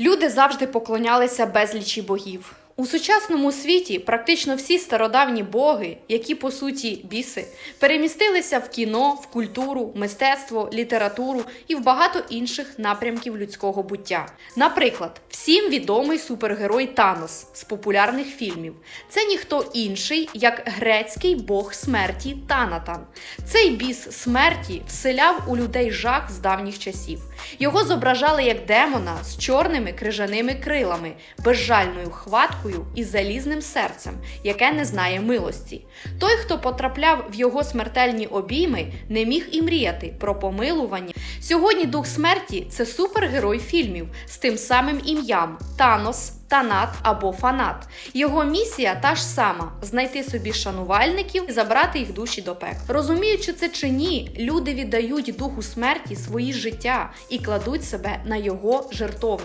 Люди завжди поклонялися безлічі богів. У сучасному світі практично всі стародавні боги, які по суті біси, перемістилися в кіно, в культуру, мистецтво, літературу і в багато інших напрямків людського буття. Наприклад, всім відомий супергерой Танос з популярних фільмів. Це ніхто інший, як грецький бог смерті Танатан. Цей біс смерті вселяв у людей жах з давніх часів. Його зображали як демона з чорними крижаними крилами, безжальною хваткою і залізним серцем, яке не знає милості. Той, хто потрапляв в його смертельні обійми, не міг і мріяти про помилування. Сьогодні дух смерті це супергерой фільмів з тим самим ім'ям Танос. Танат або фанат. Його місія та ж сама знайти собі шанувальників і забрати їх душі до пек. Розуміючи це чи ні, люди віддають духу смерті свої життя і кладуть себе на його жертовник.